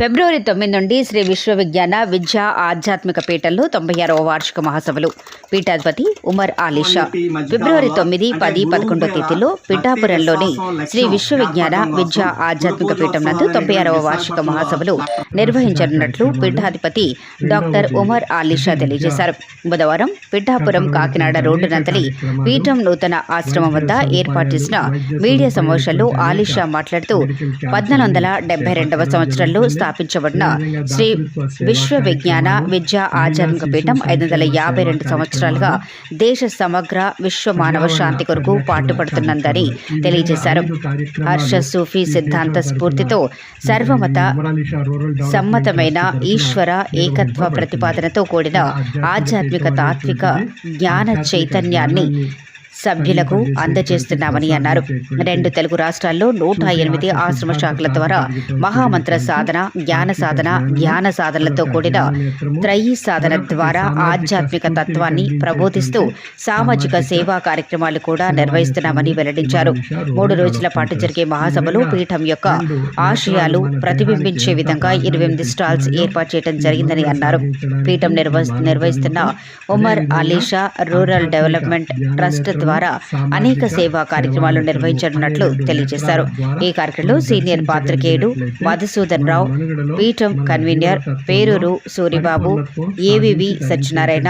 ఫిబ్రవరి తొమ్మిది నుండి శ్రీ విశ్వవిజ్ఞాన విద్యా ఆధ్యాత్మిక పీఠంలో తొంభై ఆరవ వార్షిక మహాసభలు. పీఠాధిపతి ఉమర్ ఆలీషా ఫిబ్రవరి తొమ్మిది పది పదకొండో తేదీలో పిఠాపురంలోని శ్రీ విశ్వవిజ్ఞాన విద్యా ఆధ్యాత్మిక పీఠం నందు తొంభై ఆరవ వార్షిక మహాసభలు నిర్వహించనున్నట్లు పీఠాధిపతి డాక్టర్ ఉమర్ ఆలీషా తెలియజేశారు. బుధవారం పిఠాపురం కాకినాడ రోడ్డు నంతలి పీఠం నూతన ఆశ్రమం వద్ద ఏర్పాటు చేసిన మీడియా సమావేశంలో ఆలీషా మాట్లాడుతూ పద్నాలుగు వందల డెబ్బై రెండవ సంవత్సరంలో స్థాపించబడిన శ్రీ విశ్వ విజ్ఞాన విద్యా ఆధ్యాత్మిక పీఠం ఐదు వందల యాభై రెండు సంవత్సరాలుగా దేశ సమగ్ర విశ్వ మానవ శాంతి కొరకు పాటుపడుతున్నదని తెలియజేశారు. హర్ష సూఫీ సిద్ధాంత స్ఫూర్తితో సర్వమత సమ్మతమైన ఈశ్వర ఏకత్వ ప్రతిపాదనతో కూడిన ఆధ్యాత్మిక తాత్విక జ్ఞాన చైతన్యాన్ని సభ్యులకు అందజేస్తున్నామని అన్నారు. రెండు తెలుగు రాష్ట్రాల్లో నూట ఎనిమిది ఆశ్రమ శాఖల ద్వారా మహామంత్ర సాధన జ్ఞాన సాధన ధ్యాన సాధనలతో కూడిన త్రయీ సాధన ద్వారా ఆధ్యాత్మిక తత్వాన్ని ప్రబోధిస్తూ సామాజిక సేవా కార్యక్రమాలు కూడా నిర్వహిస్తున్నామని వెల్లడించారు. మూడు రోజుల పాటు జరిగే మహాసభలో పీఠం యొక్క ఆశయాలు ప్రతిబింబించే విధంగా ఇరవై ఎనిమిది స్టాల్స్ ఏర్పాటు చేయడం జరిగిందని అన్నారు. పీఠం నిర్వ నిర్వహిస్తున్న Umar Alisha rural development trust ద్వారా అనేక సేవా కార్యక్రమాలు నిర్వహించనున్నట్లు తెలియజేశారు. ఈ కార్యక్రమంలో సీనియర్ పాత్రికేయుడు మధుసూదన్ రావు పీఠం convener Peruru Suribabu AVV Satyanarayana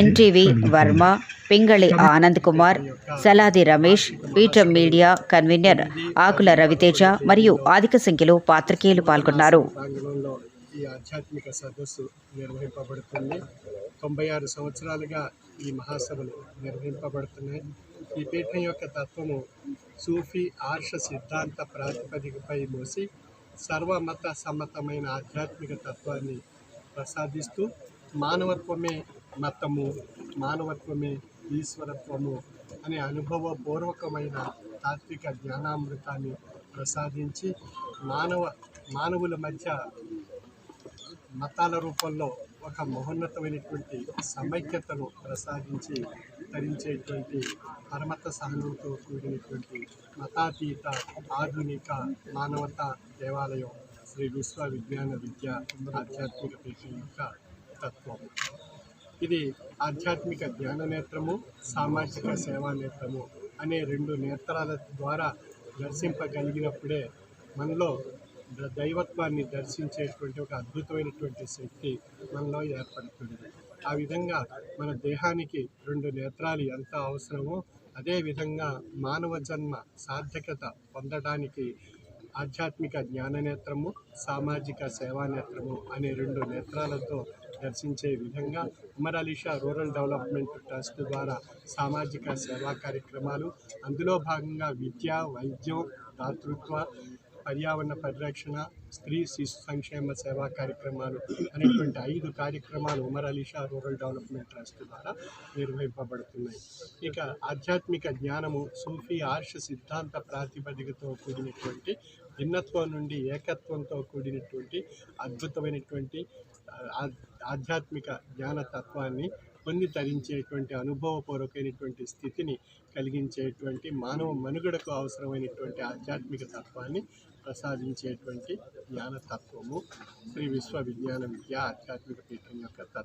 NTV Varma Pingali Anand Kumar Saladi Ramesh పీఠం మీడియా కన్వీనర్ ఆకుల రవితేజ మరియు అధిక సంఖ్యలో పాత్రికేయులు పాల్గొన్నారు. ఈ ఆధ్యాత్మిక సదస్సు నిర్వహింపబడుతుంది. తొంభై ఆరు సంవత్సరాలుగా ఈ మహాసభలు నిర్వహింపబడుతున్నాయి. ఈ పీఠం యొక్క తత్వము సూఫీ ఆర్ష సిద్ధాంత ప్రాతిపదికపై మోసి సర్వమత సమ్మతమైన ఆధ్యాత్మిక తత్వాన్ని ప్రసాదిస్తూ మానవత్వమే మతము మానవత్వమే ఈశ్వరత్వము అనే అనుభవపూర్వకమైన తాత్విక జ్ఞానామృతాన్ని ప్రసాదించి మానవ మానవుల మధ్య మతాల రూపంలో ఒక మహోన్నతమైనటువంటి సమైక్యతను ప్రసాదించి ధరించేటువంటి పరమత సహనంతో కూడినటువంటి మతాతీత ఆధునిక మానవత దేవాలయం శ్రీ విశ్వ విజ్ఞాన విద్య ఆధ్యాత్మిక పీఠం యొక్క తత్వం. ఇది ఆధ్యాత్మిక ధ్యాన నేత్రము సామాజిక సేవా నేత్రము అనే రెండు నేత్రాల ద్వారా దర్శింపగలిగినప్పుడే మనలో దైవత్వాన్ని దర్శించేటువంటి ఒక అద్భుతమైనటువంటి శక్తి మనలో ఏర్పడుతుంది. ఆ విధంగా మన దేహానికి రెండు నేత్రాలు ఎంత అవసరమో అదేవిధంగా మానవ జన్మ సార్థకత పొందడానికి ఆధ్యాత్మిక జ్ఞాన నేత్రము సామాజిక సేవా నేత్రము అనే రెండు నేత్రాలతో దర్శించే విధంగా Umar Alisha rural development trust ద్వారా సామాజిక సేవా కార్యక్రమాలు అందులో భాగంగా విద్య వైద్యం దాతృత్వ పర్యావరణ పరిరక్షణ స్త్రీ శిశు సంక్షేమ సేవా కార్యక్రమాలు అనేటువంటి ఐదు కార్యక్రమాలు Umar Alisha rural development trust ద్వారా నిర్వహింపబడుతున్నాయి. ఇక ఆధ్యాత్మిక జ్ఞానము సూఫీ ఆర్ష సిద్ధాంత ప్రాతిపదికతో కూడినటువంటి భిన్నత్వం నుండి ఏకత్వంతో కూడినటువంటి అద్భుతమైనటువంటి ఆధ్యాత్మిక జ్ఞాన తత్వాన్ని పొంది తరించేటువంటి అనుభవపూర్వకమైనటువంటి స్థితిని కలిగించేటువంటి మానవ మనుగడకు అవసరమైనటువంటి ఆధ్యాత్మిక తత్వాన్ని ప్రసాదించేటువంటి జ్ఞాన తత్వము శ్రీ విశ్వ విజ్ఞాన విద్య ఆధ్యాత్మిక పీఠం యొక్క తత్వం.